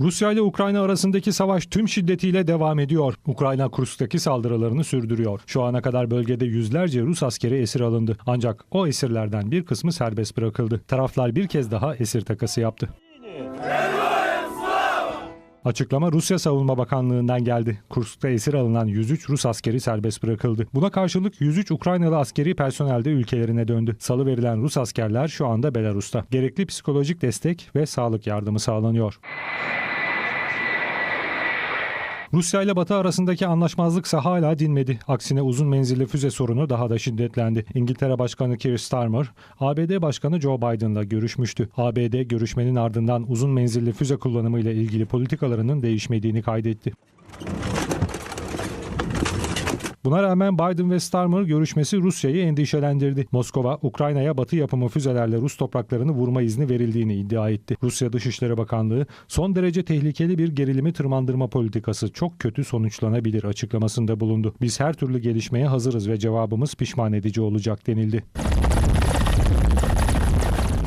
Rusya ile Ukrayna arasındaki savaş tüm şiddetiyle devam ediyor. Ukrayna Kursk'taki saldırılarını sürdürüyor. Şu ana kadar bölgede yüzlerce Rus askeri esir alındı. Ancak o esirlerden bir kısmı serbest bırakıldı. Taraflar bir kez daha esir takası yaptı. Açıklama Rusya Savunma Bakanlığı'ndan geldi. Kursk'ta esir alınan 103 Rus askeri serbest bırakıldı. Buna karşılık 103 Ukraynalı askeri personel de ülkelerine döndü. Salı verilen Rus askerler şu anda Belarus'ta. Gerekli psikolojik destek ve sağlık yardımı sağlanıyor. Rusya ile Batı arasındaki anlaşmazlıksa hala dinmedi. Aksine uzun menzilli füze sorunu daha da şiddetlendi. İngiltere Başkanı Keir Starmer, ABD Başkanı Joe Biden'la görüşmüştü. ABD görüşmenin ardından uzun menzilli füze kullanımı ile ilgili politikalarının değişmediğini kaydetti. Buna rağmen Biden ve Starmer görüşmesi Rusya'yı endişelendirdi. Moskova, Ukrayna'ya batı yapımı füzelerle Rus topraklarını vurma izni verildiğini iddia etti. Rusya Dışişleri Bakanlığı, son derece tehlikeli bir gerilimi tırmandırma politikası çok kötü sonuçlanabilir açıklamasında bulundu. Biz her türlü gelişmeye hazırız ve cevabımız pişman edici olacak denildi.